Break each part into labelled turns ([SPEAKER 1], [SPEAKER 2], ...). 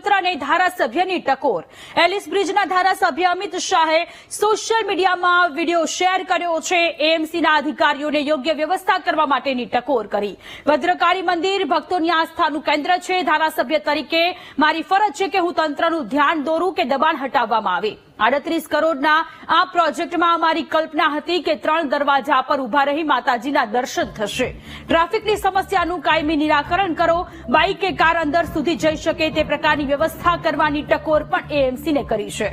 [SPEAKER 1] ધારાસભ્યની ટકોર. એલિસ બ્રિજના ધારાસભ્ય અમિત શાહે સોશિયલ મીડિયામાં વીડિયો શેર કર્યો છે. એએમસીના અધિકારીઓને યોગ્ય વ્યવસ્થા કરવા માટેની ટકોર કરી. ભદ્રકાળી મંદિર ભક્તોની આસ્થાનું કેન્દ્ર છે. ધારાસભ્ય તરીકે મારી ફરજ છે કે હું તંત્રનું ધ્યાન દોરું કે દબાણ હટાવવામાં આવે. આડત્રીસ કરોડના આ પ્રોજેક્ટમાં અમારી કલ્પના હતી કે ત્રણ દરવાજા પર ઊભા રહી માતાજીના દર્શન થશે. ટ્રાફિકની સમસ્યાનું કાયમી નિરાકરણ કરો. બાઇક કે કાર અંદર સુધી જઈ શકે તે પ્રકારની વ્યવસ્થા કરવાની ટકોર પણ એએમસીને કરી છે.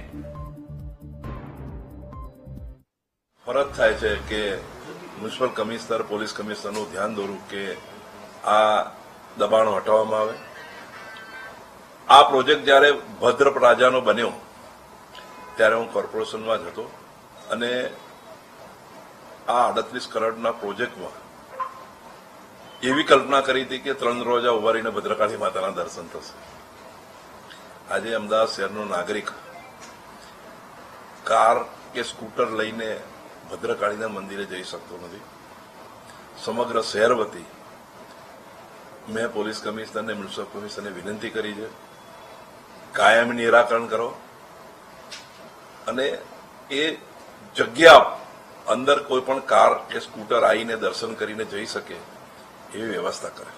[SPEAKER 2] ફરજ થાય છે કે મ્યુનિસિપલ કમિશનર, પોલીસ કમિશનરનું ધ્યાન દોરું કે આ દબાણો હટાવવામાં આવે. આ પ્રોજેક્ટ જ્યારે ભદ્રપ રાજાનો બન્યો ત્યારે હું કોર્પોરેશનમાં જ હતો. અને આ અડત્રીસ કરોડના પ્રોજેક્ટમાં એવી કલ્પના કરી હતી કે ત્રણ રોજા ઊભા ભદ્રકાળી માતાના દર્શન થશે. આજે અમદાવાદ શહેરનો નાગરિક કાર કે સ્કૂટર લઈને ભદ્રકાળીના મંદિરે જઈ શકતો નથી. સમગ્ર શહેર વતી મેં પોલીસ કમિશનરને મ્યુનિસિપલ કમિશનરને વિનંતી કરી છે. કાયમી નિરાકરણ કરો. અને એ જગ્યા અંદર કોઈ પણ કાર કે સ્કૂટર આવીને દર્શન કરીને જઈ શકે, એવી વ્યવસ્થા કરે.